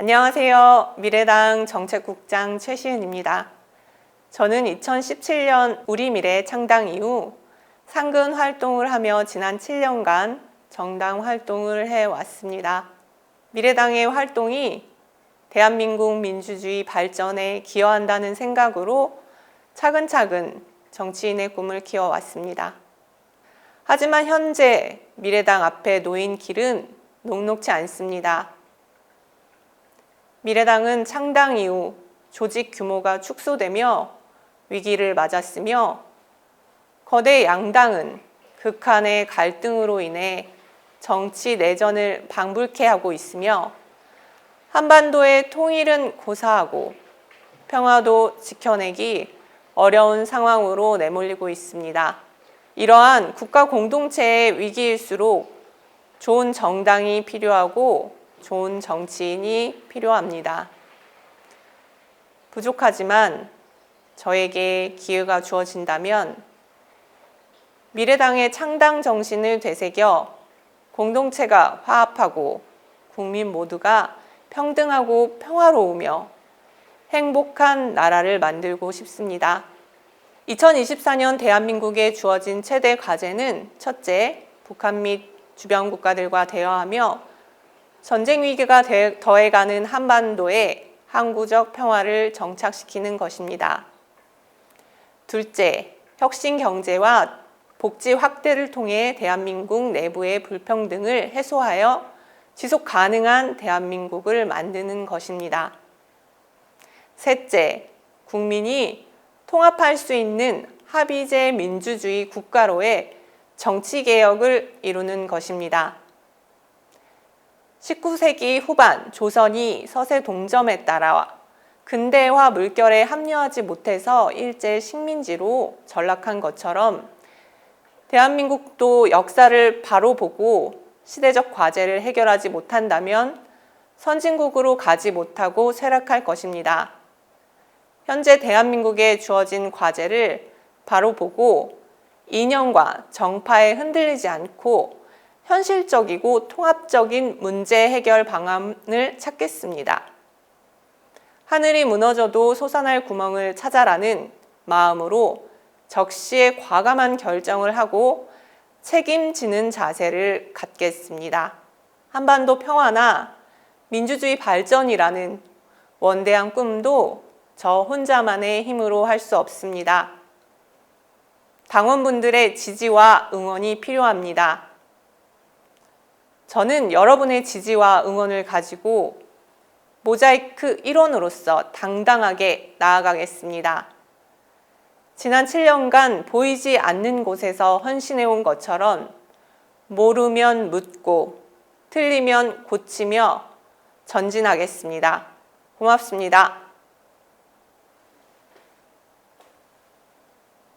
안녕하세요. 미래당 정책국장 최시은입니다. 저는 2017년 우리 미래 창당 이후 상근 활동을 하며 지난 7년간 정당 활동을 해 왔습니다. 미래당의 활동이 대한민국 민주주의 발전에 기여한다는 생각으로 차근차근 정치인의 꿈을 키워왔습니다. 하지만 현재 미래당 앞에 놓인 길은 녹록치 않습니다. 미래당은 창당 이후 조직 규모가 축소되며 위기를 맞았으며 거대 양당은 극한의 갈등으로 인해 정치 내전을 방불케 하고 있으며 한반도의 통일은 고사하고 평화도 지켜내기 어려운 상황으로 내몰리고 있습니다. 이러한 국가 공동체의 위기일수록 좋은 정당이 필요하고 좋은 정치인이 필요합니다. 부족하지만 저에게 기회가 주어진다면 미래당의 창당 정신을 되새겨 공동체가 화합하고 국민 모두가 평등하고 평화로우며 행복한 나라를 만들고 싶습니다. 2024년 대한민국에 주어진 최대 과제는 첫째, 북한 및 주변 국가들과 대화하며 전쟁 위기가 더해가는 한반도에 항구적 평화를 정착시키는 것입니다. 둘째, 혁신 경제와 복지 확대를 통해 대한민국 내부의 불평등을 해소하여 지속 가능한 대한민국을 만드는 것입니다. 셋째, 국민이 통합할 수 있는 합의제 민주주의 국가로의 정치 개혁을 이루는 것입니다. 19세기 후반 조선이 서세 동점에 따라 근대화 물결에 합류하지 못해서 일제 식민지로 전락한 것처럼 대한민국도 역사를 바로 보고 시대적 과제를 해결하지 못한다면 선진국으로 가지 못하고 쇠락할 것입니다. 현재 대한민국에 주어진 과제를 바로 보고 이념과 정파에 흔들리지 않고 현실적이고 통합적인 문제 해결 방안을 찾겠습니다. 하늘이 무너져도 솟아날 구멍을 찾아라는 마음으로 적시에 과감한 결정을 하고 책임지는 자세를 갖겠습니다. 한반도 평화나 민주주의 발전이라는 원대한 꿈도 저 혼자만의 힘으로 할 수 없습니다. 당원분들의 지지와 응원이 필요합니다. 저는 여러분의 지지와 응원을 가지고 모자이크 일원으로서 당당하게 나아가겠습니다. 지난 7년간 보이지 않는 곳에서 헌신해온 것처럼 모르면 묻고 틀리면 고치며 전진하겠습니다. 고맙습니다.